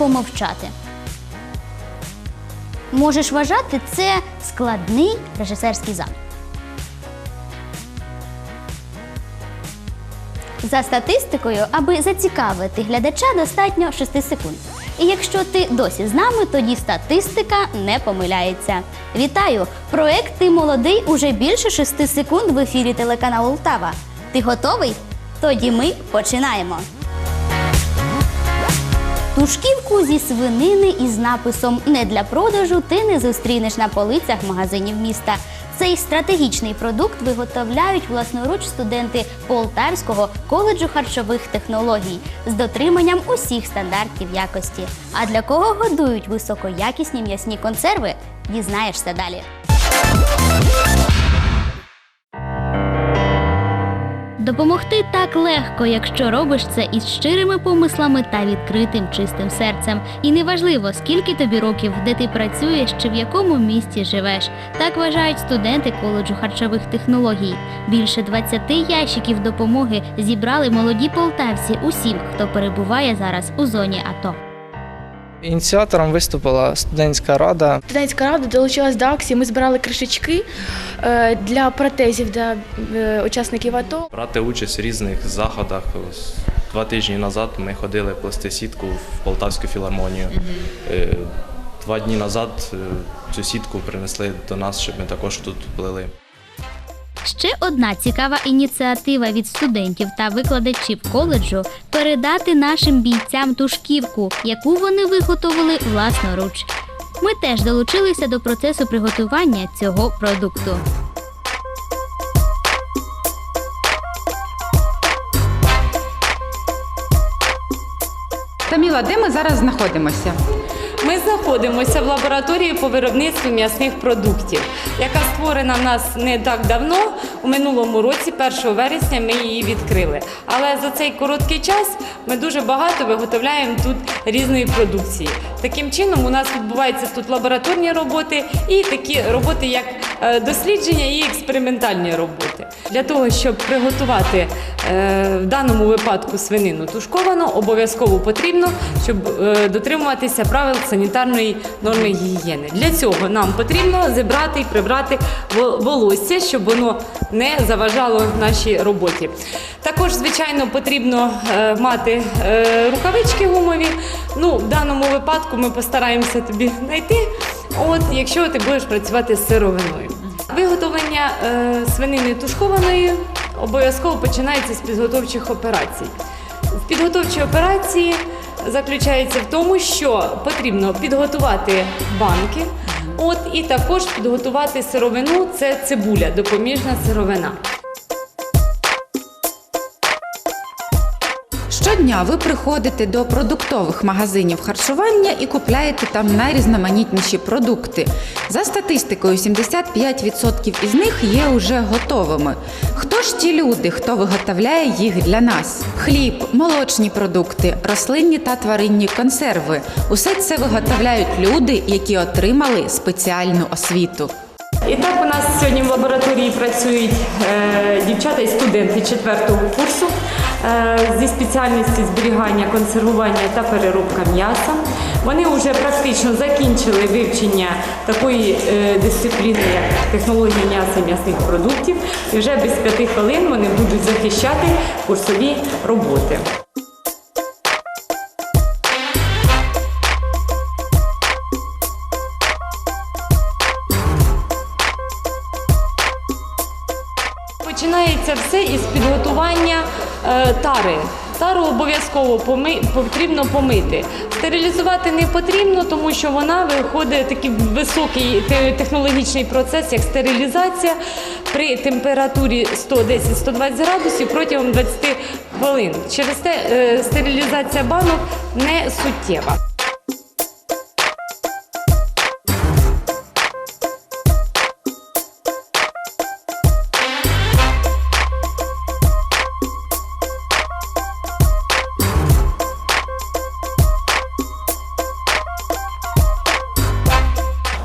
помовчати. Можеш вважати це складний режисерський замах. За статистикою, аби зацікавити глядача, достатньо 6 секунд. І якщо ти досі з нами, тоді статистика не помиляється. Вітаю! Проект Ти молодий уже більше 6 секунд в ефірі телеканалу Лтава. Ти готовий? Тоді ми починаємо. Тушківку зі свинини із написом Не для продажу ти не зустрінеш на полицях магазинів міста. Цей стратегічний продукт виготовляють власноруч студенти Полтавського коледжу харчових технологій з дотриманням усіх стандартів якості. А для кого годують високоякісні м'ясні консерви? Дізнаєшся далі. Допомогти так легко, якщо робиш це із щирими помислами та відкритим чистим серцем. І неважливо, скільки тобі років, де ти працюєш чи в якому місті живеш. Так вважають студенти коледжу харчових технологій. Більше 20 ящиків допомоги зібрали молоді полтавці усім, хто перебуває зараз у зоні АТО. Ініціатором виступила студентська рада. Студентська рада долучилась до акції. Ми збирали кришечки е, для протезів для е, учасників АТО. брати участь в різних заходах. Два тижні назад ми ходили плести сітку в Полтавську філармонію. Е, Два дні назад цю сітку принесли до нас, щоб ми також тут плели. Ще одна цікава ініціатива від студентів та викладачів коледжу передати нашим бійцям тушківку, яку вони виготовили власноруч. Ми теж долучилися до процесу приготування цього продукту. Таміла, де ми зараз знаходимося? Ми знаходимося в лабораторії по виробництву м'ясних продуктів, яка створена в нас не так давно. У минулому році, 1 вересня, ми її відкрили. Але за цей короткий час ми дуже багато виготовляємо тут різної продукції. Таким чином, у нас відбуваються тут лабораторні роботи і такі роботи, як е, дослідження і експериментальні роботи. Для того, щоб приготувати е, в даному випадку свинину тушковану, обов'язково потрібно, щоб е, дотримуватися правил санітарної норми гігієни. Для цього нам потрібно зібрати і прибрати волосся, щоб воно не заважало нашій роботі. Також, звичайно, потрібно е, мати е, рукавички гумові. Ну, в даному випадку ми постараємося тобі знайти, от, якщо ти будеш працювати з сировиною. Виготовлення е, свинини тушкованої обов'язково починається з підготовчих операцій. В підготовчій операції заключаються в тому, що потрібно підготувати банки, от і також підготувати сировину це цибуля, допоміжна сировина. Щодня ви приходите до продуктових магазинів харчування і купляєте там найрізноманітніші продукти. За статистикою, 75% із них є уже готовими. Хто ж ті люди, хто виготовляє їх для нас? Хліб, молочні продукти, рослинні та тваринні консерви. Усе це виготовляють люди, які отримали спеціальну освіту. І так у нас сьогодні в лабораторії працюють е, дівчата і студенти четвертого курсу е, зі спеціальності зберігання, консервування та переробка м'яса. Вони вже практично закінчили вивчення такої е, дисципліни, як технологія м'яса і м'ясних продуктів. І вже без п'яти хвилин вони будуть захищати курсові роботи. Починається все із підготування е, тари. Тару обов'язково потрібно помити. Стерилізувати не потрібно, тому що вона виходить такий високий технологічний процес, як стерилізація при температурі 110-120 градусів протягом 20 хвилин. Через те е, стерилізація банок не суттєва.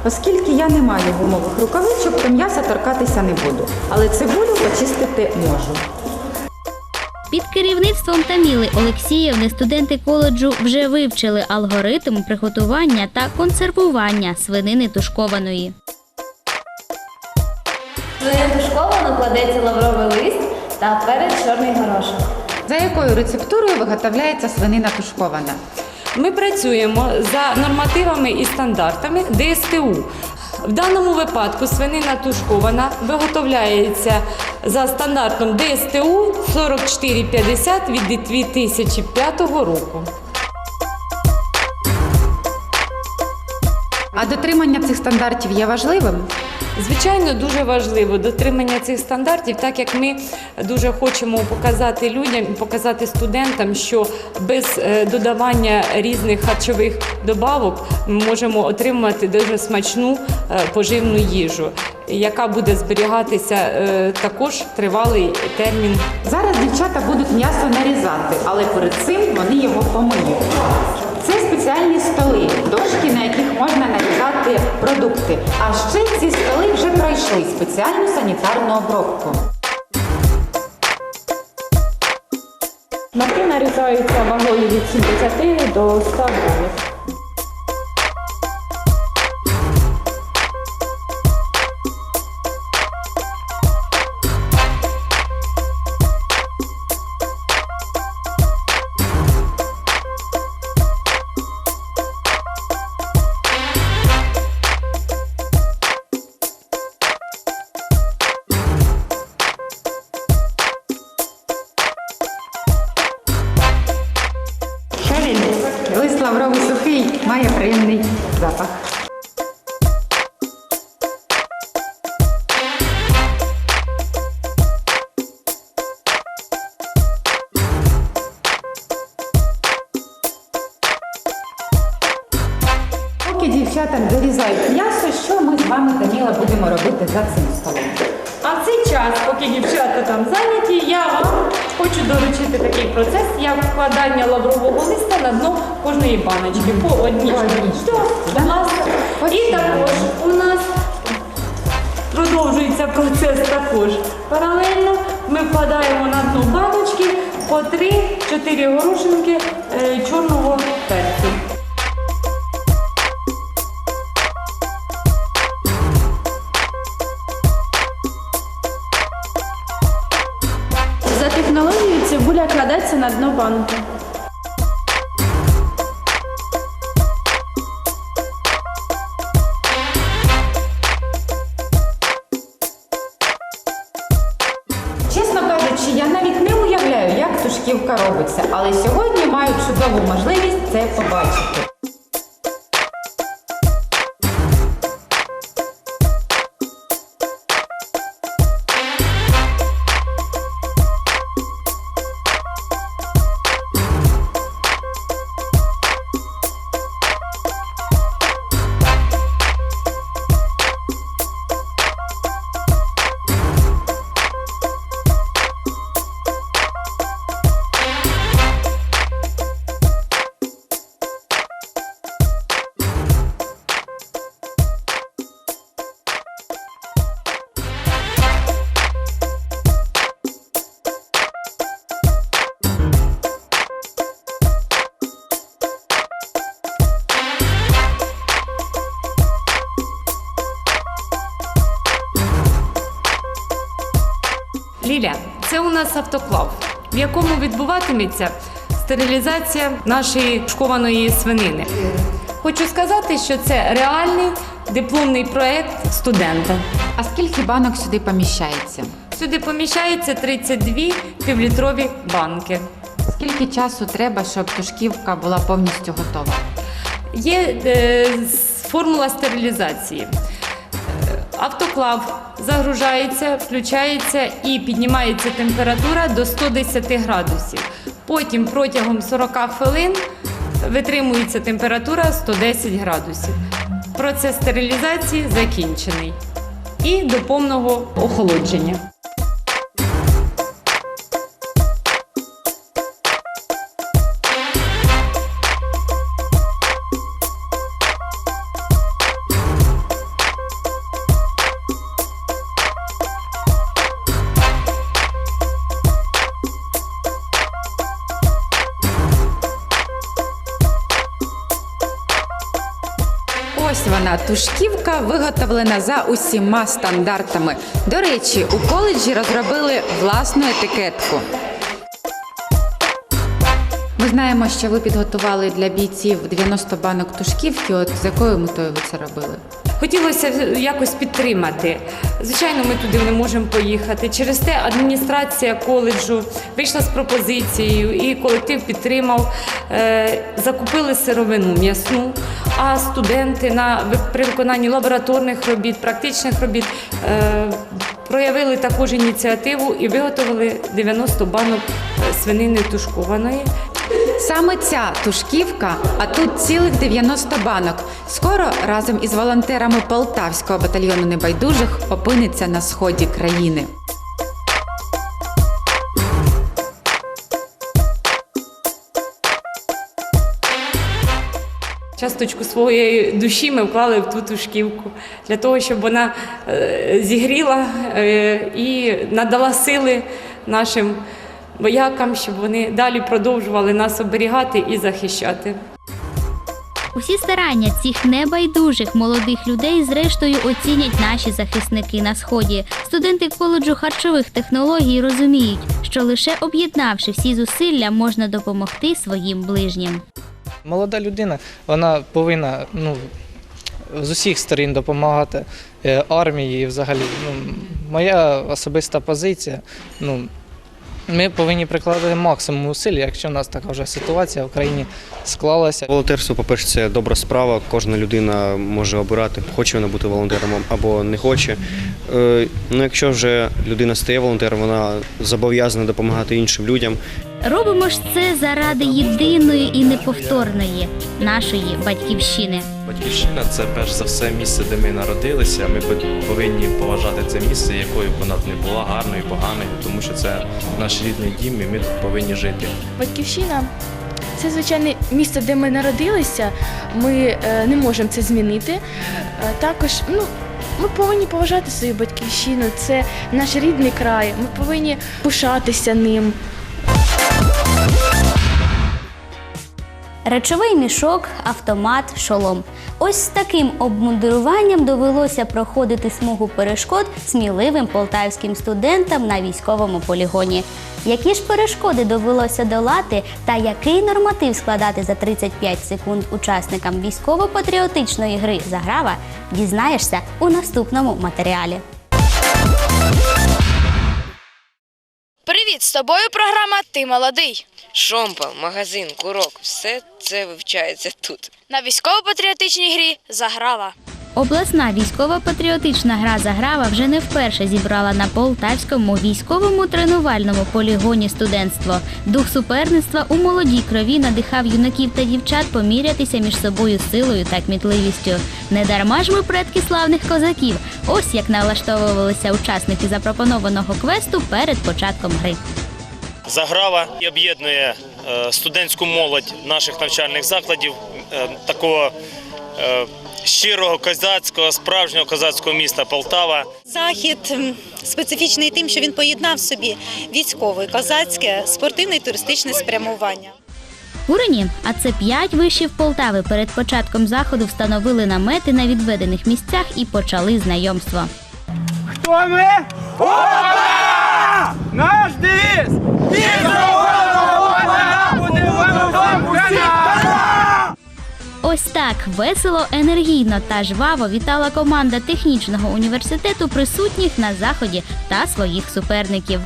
Оскільки я не маю гумових рукавичок, то м'яса торкатися не буду. Але цибулю почистити можу. Під керівництвом Таміли Олексіївни студенти коледжу вже вивчили алгоритм приготування та консервування свинини тушкованої. Свинину тушковану кладеться лавровий лист та перець чорний горошок. За якою рецептурою виготовляється свинина тушкована? Ми працюємо за нормативами і стандартами ДСТУ. В даному випадку свинина тушкована виготовляється за стандартом ДСТУ 4450 від 2005 року. А дотримання цих стандартів є важливим? Звичайно, дуже важливо дотримання цих стандартів, так як ми дуже хочемо показати людям показати студентам, що без е, додавання різних харчових добавок ми можемо отримати дуже смачну е, поживну їжу, яка буде зберігатися е, також тривалий термін Зараз дівчата будуть м'ясо нарізати, але перед цим вони його помиють. Це спеціальні столи, дошки, на яких можна нарізати продукти. А ще ці столи вже пройшли спеціальну санітарну обробку. Маки нарізаються вагою від 70 до 100 грамів. Робити за цим столом? А в цей час, поки дівчата там зайняті, я вам хочу доручити такий процес, як вкладання лаврового листа на дно кожної баночки по одній. По будь ласка. І також у нас продовжується процес також. Паралельно ми вкладаємо на дно баночки по 3-4 горошинки е, чорного перцю. На дно банки. Чесно кажучи, я навіть не уявляю, як тушківка робиться, але сьогодні маю чудову можливість це побачити. Ліля, це у нас автоклав, в якому відбуватиметься стерилізація нашої шкованої свинини. Хочу сказати, що це реальний дипломний проєкт студента. А скільки банок сюди поміщається? Сюди поміщається 32 півлітрові банки. Скільки часу треба, щоб тушківка була повністю готова? Є е, формула стерилізації. Е, Автоклав загружається, включається і піднімається температура до 110 градусів. Потім протягом 40 хвилин витримується температура 110 градусів. Процес стерилізації закінчений. І до повного охолодження. Тушківка, виготовлена за усіма стандартами. До речі, у коледжі розробили власну етикетку. Ми знаємо, що ви підготували для бійців 90 банок тушківки. От з якою метою ви це робили? Хотілося якось підтримати. Звичайно, ми туди не можемо поїхати. Через те адміністрація коледжу вийшла з пропозицією, і колектив підтримав. Е, Закупили сировину м'ясну, а студенти на при виконанні лабораторних робіт, практичних робіт е, проявили також ініціативу і виготовили 90 банок е, свинини тушкованої. Саме ця тушківка, а тут цілих 90 банок. Скоро разом із волонтерами Полтавського батальйону небайдужих опиниться на сході країни. Часточку своєї душі ми вклали в ту тушківку для того, щоб вона е, зігріла е, і надала сили нашим воякам, щоб вони далі продовжували нас оберігати і захищати. Усі старання цих небайдужих молодих людей зрештою оцінять наші захисники на сході. Студенти коледжу харчових технологій розуміють, що лише об'єднавши всі зусилля, можна допомогти своїм ближнім. Молода людина, вона повинна ну, з усіх сторін допомагати е, армії і взагалі. Ну, моя особиста позиція. Ну, ми повинні прикладати максимум зусиль, якщо в нас така вже ситуація в країні склалася. Волонтерство, по-перше, це добра справа. Кожна людина може обирати, хоче вона бути волонтером або не хоче. Е, Ну, якщо вже людина стає волонтером, вона зобов'язана допомагати іншим людям. Робимо ж це заради єдиної і неповторної нашої батьківщини. Батьківщина це перш за все місце, де ми народилися. Ми повинні поважати це місце, якою б вона б не була гарною, поганою, тому що це наш рідний дім, і ми тут повинні жити. Батьківщина це звичайне місце, де ми народилися. Ми е, не можемо це змінити. Е, також, ну. Ми повинні поважати свою батьківщину. Це наш рідний край. Ми повинні пишатися ним. Речовий мішок, автомат, шолом. Ось з таким обмундируванням довелося проходити смугу перешкод сміливим полтавським студентам на військовому полігоні. Які ж перешкоди довелося долати та який норматив складати за 35 секунд учасникам військово-патріотичної гри Заграва, дізнаєшся у наступному матеріалі. Привіт, з тобою програма Ти молодий Шомпа, магазин, курок, все це вивчається тут. на військово-патріотичній грі Заграва. Обласна військово-патріотична гра Заграва вже не вперше зібрала на полтавському військовому тренувальному полігоні студентство. Дух суперництва у молодій крові надихав юнаків та дівчат помірятися між собою силою та кмітливістю. Не дарма ж ми предки славних козаків. Ось як налаштовувалися учасники запропонованого квесту перед початком гри. Заграва об'єднує е, студентську молодь наших навчальних закладів е, такого щирого козацького, справжнього козацького міста Полтава. Захід специфічний тим, що він поєднав собі військове, козацьке, спортивне і туристичне спрямування. Курені, а це п'ять вишів Полтави. Перед початком заходу встановили намети на відведених місцях і почали знайомство. Хто ми? Опа! Наш девіз! Ось так весело, енергійно та жваво вітала команда технічного університету присутніх на заході та своїх суперників.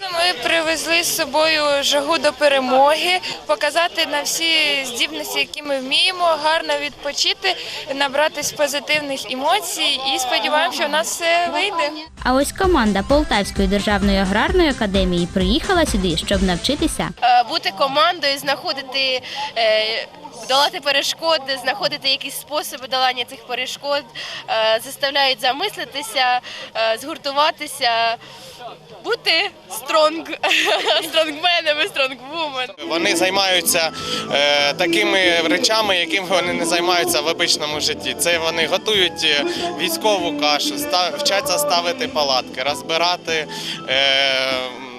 Ми привезли з собою жагу до перемоги, показати на всі здібності, які ми вміємо, гарно відпочити, набратись позитивних емоцій і сподіваємося, що в нас все вийде. А ось команда Полтавської державної аграрної академії приїхала сюди, щоб навчитися Е, Бути командою, знаходити. е, Долати перешкоди, знаходити якісь способи долання цих перешкод, е, заставляють замислитися, згуртуватися, бути стронг, стронгменами, стронгвумен. Вони займаються е, такими речами, якими вони не займаються в обичному житті. Це вони готують е, військову кашу, ста- вчаться ставити палатки, розбирати е,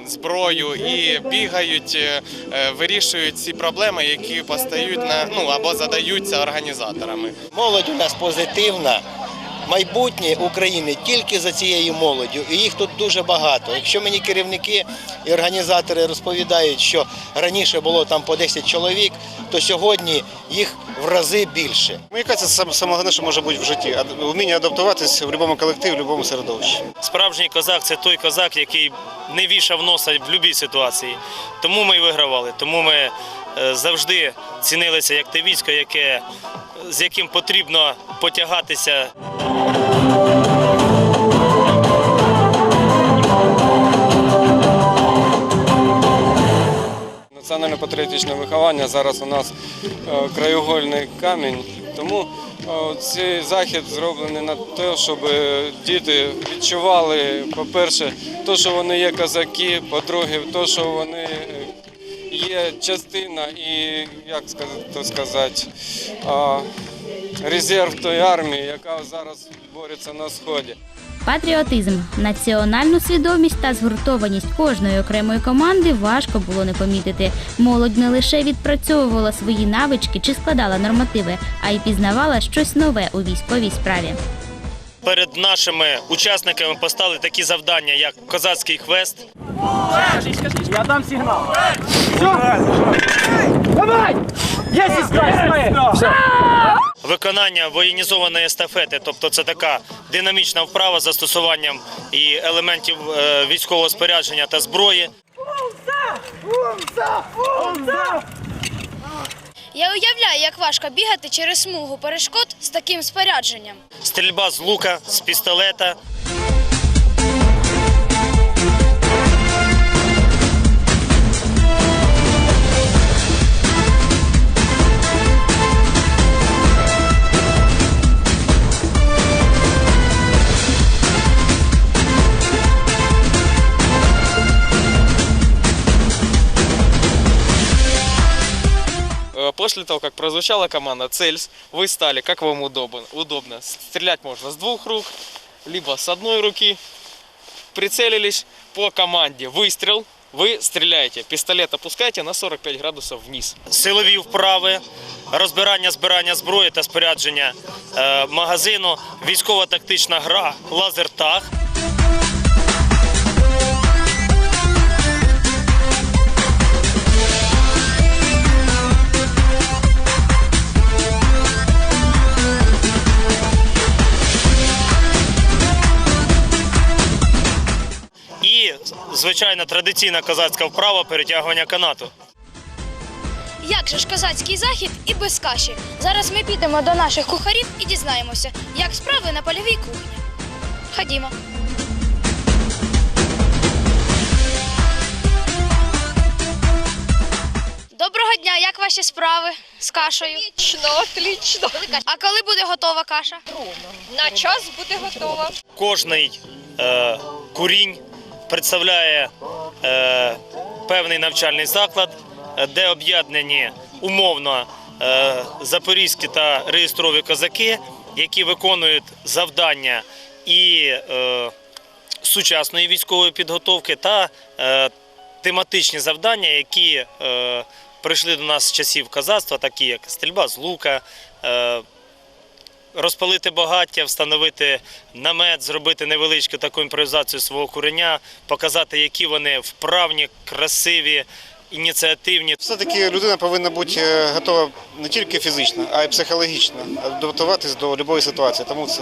зброю і бігають, е, е, вирішують ці проблеми, які постають на ну або задаються організаторами. Молодь у нас позитивна. Майбутнє України тільки за цією молоддю, і їх тут дуже багато. Якщо мені керівники і організатори розповідають, що раніше було там по 10 чоловік, то сьогодні їх в рази більше. Мені кажеться, це саме головне, що може бути в житті. Ад- Вміння адаптуватись в будь-якому колективі, в будь-якому середовищі. Справжній козак це той козак, який не вішав носа в будь-якій ситуації. Тому ми і вигравали. Тому ми завжди цінилися як те військо, яке, з яким потрібно потягатися. Національно-патріотичне виховання зараз у нас е, краєугольний камінь, тому е, цей захід зроблений на те, щоб е, діти відчували, по-перше, те, що вони є козаки, по-друге, те, що вони е, є частина і, як сказати, то сказати, резерв тої армії, яка зараз бореться на сході. Патріотизм, національну свідомість та згуртованість кожної окремої команди важко було не помітити. Молодь не лише відпрацьовувала свої навички чи складала нормативи, а й пізнавала щось нове у військовій справі. Перед нашими учасниками постали такі завдання, як козацький квест, Я дам сигнал. Все! Давай! Есть искать! Все! виконання воєнізованої естафети, тобто це така динамічна вправа з застосуванням і елементів е, військового спорядження та зброї. Я уявляю, як важко бігати через смугу перешкод з таким спорядженням. Стрільба з лука, з пістолета. После того, как прозвучала команда «Цельс», вы стали, как вам удобно. удобно. Стрелять можно с двух рук, либо с одной руки. Прицелились по команде «Выстрел», вы стреляете. Пистолет опускаете на 45 градусов вниз. силові вправи, розбирання збирання зброї та спорядження е, магазину, військово-тактична гра, лазертаг. І, звичайно, традиційна козацька вправа перетягування канату. Як же ж козацький захід і без каші? Зараз ми підемо до наших кухарів і дізнаємося, як справи на польовій кухні. Ходімо. Доброго дня, як ваші справи з кашею? Отлично, отлично. А коли буде готова каша? На час буде готова. Кожний е, курінь представляє е, певний навчальний заклад, е, де об'єднані умовно е, запорізькі та реєстрові козаки, які виконують завдання і е, сучасної військової підготовки та е, тематичні завдання, які е, прийшли до нас з часів козацтва, такі як стрільба з лука. Е, розпалити багаття, встановити намет, зробити невеличку таку імпровізацію свого куреня, показати, які вони вправні, красиві, ініціативні. Все-таки людина повинна бути е, готова не тільки фізично, а й психологічно адаптуватись до будь-якої ситуації. Тому це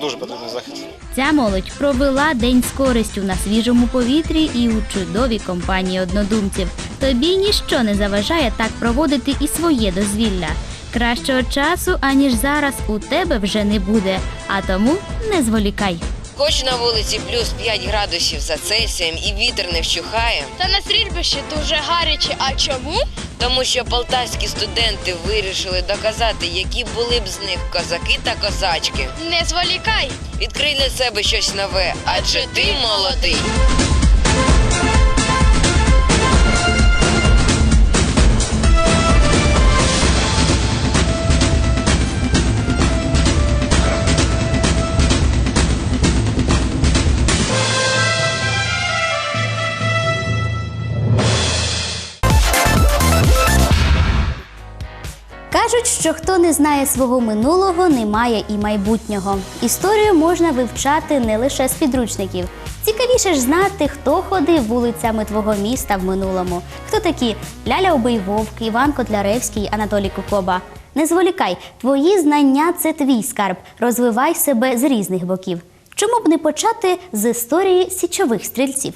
дуже потрібний захід. Ця молодь провела день з користю на свіжому повітрі і у чудовій компанії однодумців. Тобі ніщо не заважає так проводити і своє дозвілля. Кращого часу, аніж зараз, у тебе вже не буде, а тому не зволікай. Хоч на вулиці плюс 5 градусів за Цельсієм і вітер не вщухає, Та на стрільбищі дуже гаряче. А чому? тому що полтавські студенти вирішили доказати, які були б з них козаки та козачки. Не зволікай. Відкрий для себе щось нове, адже ти молодий. Що хто не знає свого минулого, не має і майбутнього. Історію можна вивчати не лише з підручників. Цікавіше ж знати, хто ходив вулицями твого міста в минулому. Хто такі Ляля Обийвовк, Іван Котляревський, Анатолій Кукоба. Не зволікай, твої знання це твій скарб. Розвивай себе з різних боків. Чому б не почати з історії січових стрільців?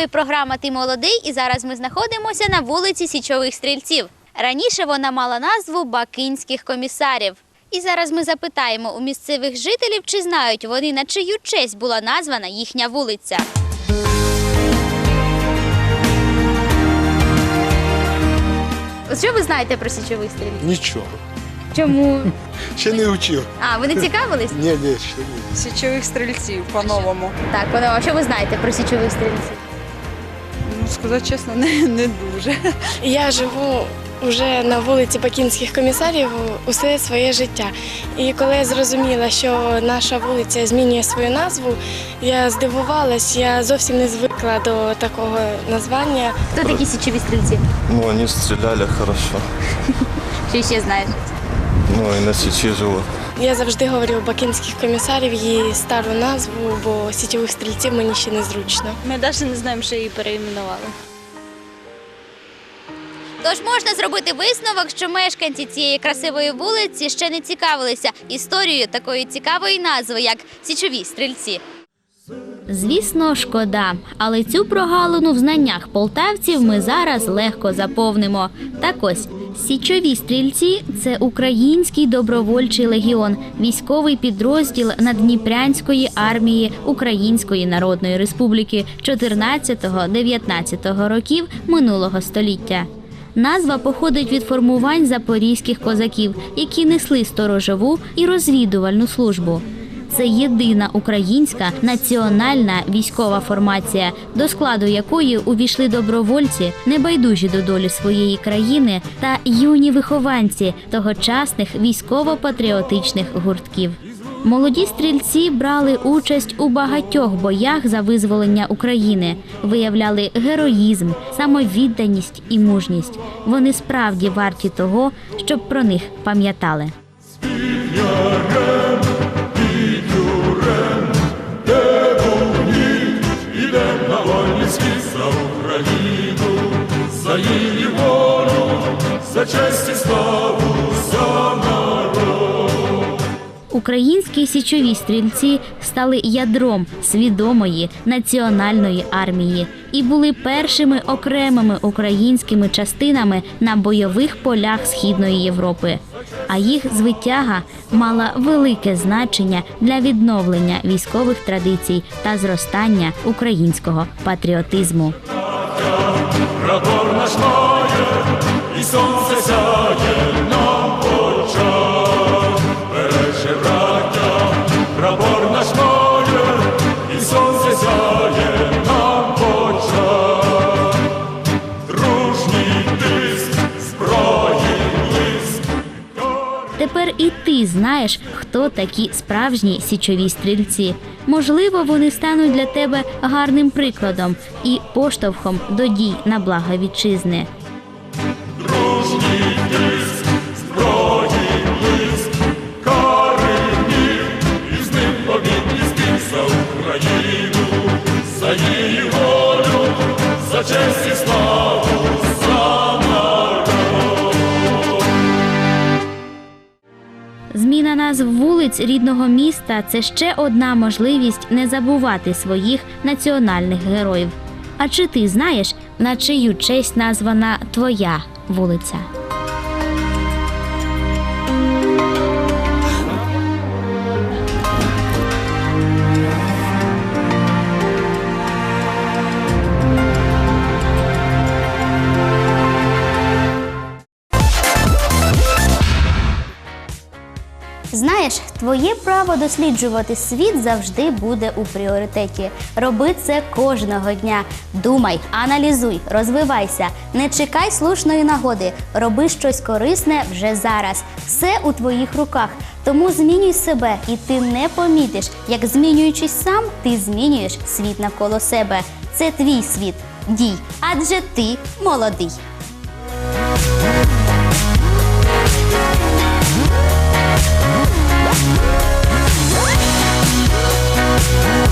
Тобою програма Ти молодий, і зараз ми знаходимося на вулиці Січових стрільців. Раніше вона мала назву Бакинських комісарів. І зараз ми запитаємо у місцевих жителів, чи знають вони на чию честь була названа їхня вулиця. Що ви знаєте про січових стрільців? Нічого. Чому? Ще не вчив. А, ви не цікавились? Ні, ні, ще ні. Січових стрільців по-новому. Так, панове, а що ви знаєте про січових стрільців? Сказати чесно, не, не дуже. Я живу вже на вулиці Бакінських комісарів усе своє життя. І коли я зрозуміла, що наша вулиця змінює свою назву, я здивувалась, я зовсім не звикла до такого названня. Хто такі січові стрільці? Ну, они стреляли хорошо. Що ще знаєш? Ну, и на сечи живут. Я завжди говорю Бакінських комісарів її стару назву, бо січових стрільців мені ще незручно. Ми навіть не знаємо, що її переіменували. Тож можна зробити висновок, що мешканці цієї красивої вулиці ще не цікавилися історією такої цікавої назви, як січові стрільці. Звісно, шкода, але цю прогалину в знаннях полтавців ми зараз легко заповнимо. Так ось січові стрільці це український добровольчий легіон, військовий підрозділ Наддніпрянської армії Української Народної Республіки 14-19 років минулого століття. Назва походить від формувань запорізьких козаків, які несли сторожову і розвідувальну службу. Це єдина українська національна військова формація, до складу якої увійшли добровольці, небайдужі до долі своєї країни та юні вихованці тогочасних військово-патріотичних гуртків. Молоді стрільці брали участь у багатьох боях за визволення України, виявляли героїзм, самовідданість і мужність. Вони справді варті того, щоб про них пам'ятали. Її волю, за честь і славу, за народ. Українські січові стрільці стали ядром свідомої національної армії і були першими окремими українськими частинами на бойових полях Східної Європи. А їх звитяга мала велике значення для відновлення військових традицій та зростання українського патріотизму. Прапор наш має, і сонце сяє нам в очах. Береже браття, прапор наш має, і сонце сяє нам в очах. Дружній тиск, зброї блиск, Тепер і ти знаєш, хто такі справжні січові стрільці. Можливо, вони стануть для тебе гарним прикладом і поштовхом до дій на благо вітчизни. Назв вулиць рідного міста це ще одна можливість не забувати своїх національних героїв. А чи ти знаєш, на чию честь названа твоя вулиця? Знаєш, твоє право досліджувати світ завжди буде у пріоритеті. Роби це кожного дня. Думай, аналізуй, розвивайся, не чекай слушної нагоди. Роби щось корисне вже зараз. Все у твоїх руках. Тому змінюй себе, і ти не помітиш, як змінюючись сам, ти змінюєш світ навколо себе. Це твій світ. Дій, адже ти молодий. Oh.